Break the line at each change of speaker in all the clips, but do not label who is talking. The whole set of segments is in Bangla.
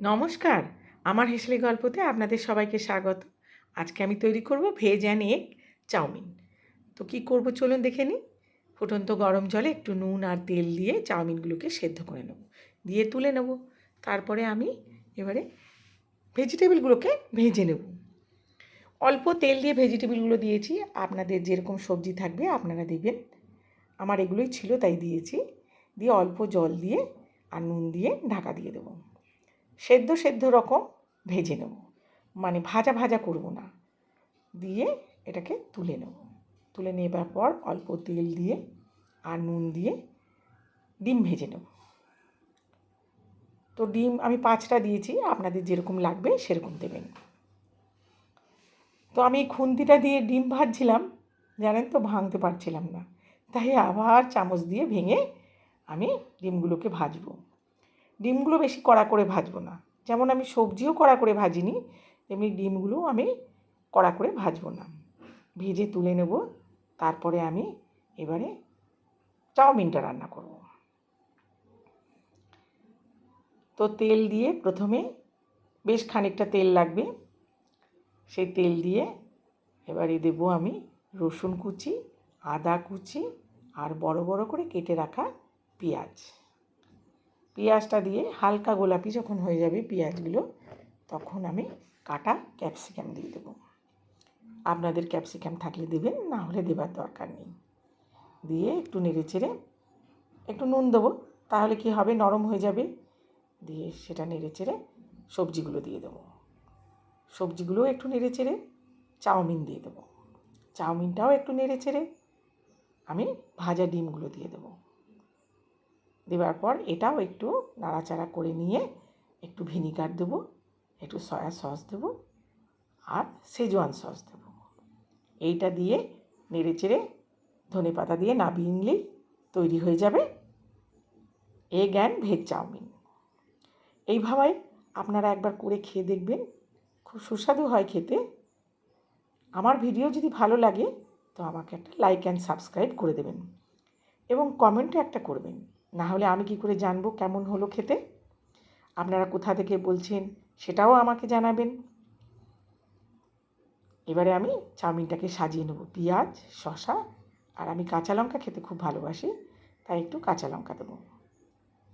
নমস্কার। আমার হেসলে গল্পতে আপনাদের সবাইকে স্বাগত। আজকে আমি তৈরি করব ভেজ অ্যান্ড এগ চাউমিন। তো কি করব চলুন দেখে নিই? ফুটন্ত গরম জলে একটু নুন আর তেল দিয়ে চাউমিনগুলোকে সেদ্ধ করে নেব। দিয়ে তুলে নেব। তারপরে আমি এবারে ভেজিটেবলগুলোকে ভেজে নেব। অল্প তেল দিয়ে ভেজিটেবলগুলো দিয়েছি। আপনাদের যেরকম সবজি থাকবে আপনারা দেবেন। আমার এগুলোই ছিল তাই দিয়েছি। দিয়ে অল্প জল দিয়ে আর নুন দিয়ে ঢাকা দিয়ে দেবো। সেদ্ধ সেদ্ধ রকম ভেজে নেব। মানে ভাজা ভাজা করব না। দিয়ে এটাকে তুলে নেব। তুলে নেবার পর অল্প তেল দিয়ে আর নুন দিয়ে ডিম ভেজে নেব। তো ডিম আমি পাঁচটা দিয়েছি, আপনাদের যেরকম লাগবে সেরকম দেবেন। তো আমি খুন্তিটা দিয়ে ডিম ভাজছিলাম, জানেন তো ভাঙতে পারছিলাম না। তাই আবার চামচ দিয়ে ভেঙে আমি ডিমগুলোকে ভাজবো। ডিমগুলো বেশি কড়া করে ভাজবো না। যেমন আমি সবজিও কড়া করে ভাজিনি, তেমনি ডিমগুলো আমি কড়া করে ভাজবো না। ভেজে তুলে নেব, তারপরে আমি এবারে চাউমিনটা রান্না করব। তো তেল দিয়ে প্রথমে বেশ খানিকটা তেল লাগবে। সেই তেল দিয়ে এবারে দেবো আমি রসুন কুচি, আদা কুচি আর বড় বড় করে কেটে রাখা পেঁয়াজ। পেঁয়াজটা দিয়ে হালকা গোলাপি যখন হয়ে যাবে পেঁয়াজগুলো, তখন আমি কাটা ক্যাপসিকাম দিয়ে দেবো। আপনাদের ক্যাপসিকাম থাকলে দেবেন, না হলে দেবার দরকার নেই। দিয়ে একটু নেড়ে চেড়ে একটু নুন দেবো, তাহলে কি হবে, নরম হয়ে যাবে। দিয়ে সেটা নেড়ে চেড়ে সবজিগুলো দিয়ে দেবো। সবজিগুলোও একটু নেড়ে চেড়ে চাউমিন দিয়ে দেবো। চাউমিনটাও একটু নেড়ে চেড়ে আমি ভাজা ডিমগুলো দিয়ে দেবো। দেওয়ার পর এটাও একটু নাড়াচাড়া করে নিয়ে একটু ভিনিগার দেবো, একটু সয়া সস দেবো আর সেজওয়ান সস দেবো। এইটা দিয়ে নেড়ে চেড়ে ধনে পাতা দিয়ে নাবিয়ে নিলেই তৈরি হয়ে যাবে এগ অ্যান্ড ভেজ চাউমিন। এইভাবে আপনারা একবার করে খেয়ে দেখবেন, খুব সুস্বাদু হয় খেতে। আমার ভিডিও যদি ভালো লাগে তো আমাকে একটা লাইক অ্যান্ড সাবস্ক্রাইব করে দেবেন এবং কমেন্টও একটা করবেন। না হলে আমি কি করে জানব কেমন হলো খেতে? আপনারা কোথা থেকে বলছেন সেটাও আমাকে জানাবেন। এবারে আমি চাউমিনটাকে সাজিয়ে নেব। পেঁয়াজ শশা আর আমি কাঁচা লঙ্কা খেতে খুব ভালোবাসি, তাই একটু কাঁচা লঙ্কা দেবো।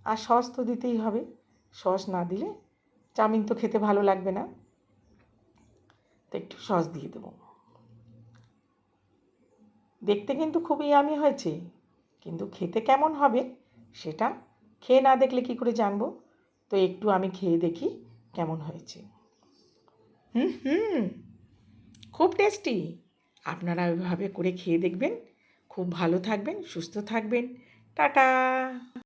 আর সস তো দিতেই হবে। সস না দিলে চাউমিন তো খেতে ভালো লাগবে না। তো একটু সস দিয়ে দেবো। দেখতে কিন্তু খুবই ইয়ামি হয়েছে, কিন্তু খেতে কেমন হবে সেটা খেয়ে না দেখলে কি করে জানব? তো একটু আমি খেয়ে দেখি কেমন হয়েছে। হুম হুম, খুব টেস্টি। আপনারা ওইভাবে করে খেয়ে দেখবেন। খুব ভালো থাকবেন, সুস্থ থাকবেন। টাটা।